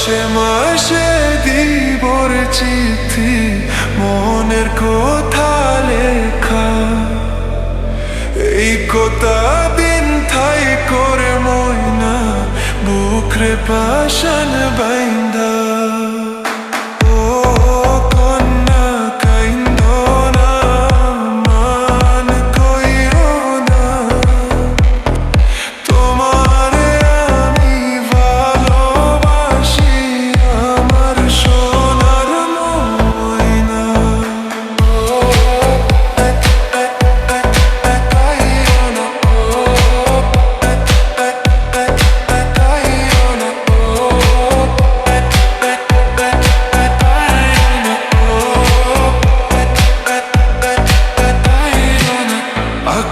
মাসে মাসে দিবর চিঠি, মনের কথা লেখা। এই কথা দিন থাই করে ময়না বুকরে পাশান বাইন্দা।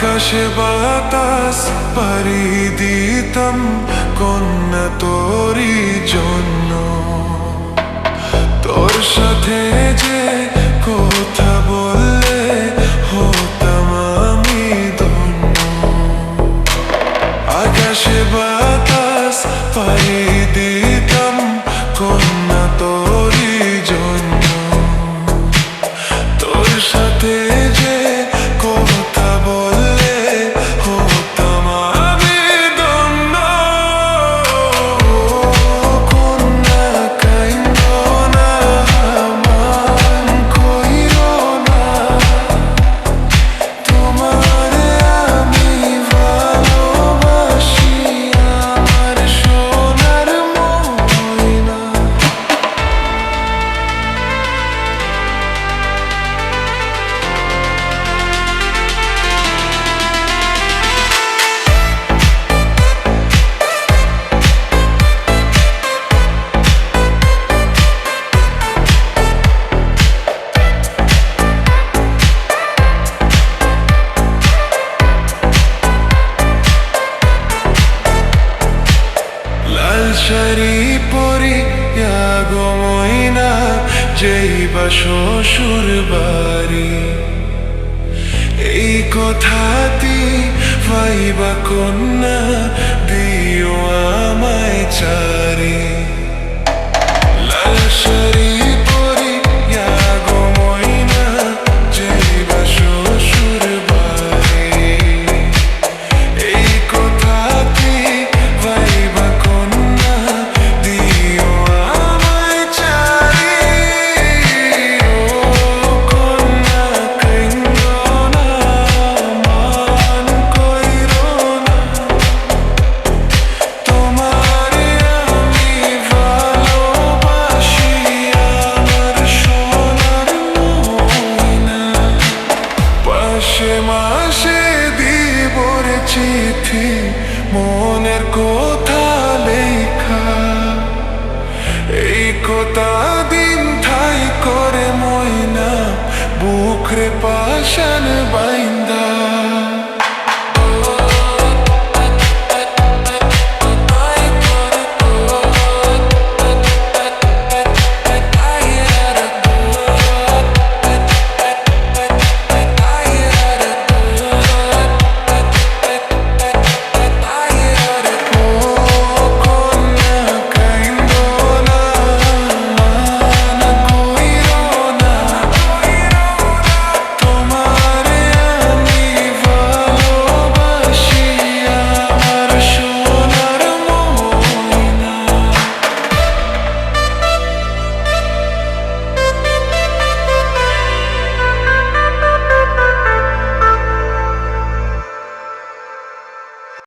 আকাশে বাতাস পারি দিতাম কন্যা তোরি জন্য? তোর সাথে যে কথা বললে হতাম আমি ধন্য। আকাশে বাতাস পারি দিতাম শাড়ি পরি গমইনা যেই বা শ্বশুর বাড়ি। এই কথাটি ভাইবা কন্যা, দিও আমায় চারি। লাল শাড়ি চিঠি মনের কোথা লেখা। এই কথা দিন ঠাই করে ময়না বুকরে পাশান বাইন।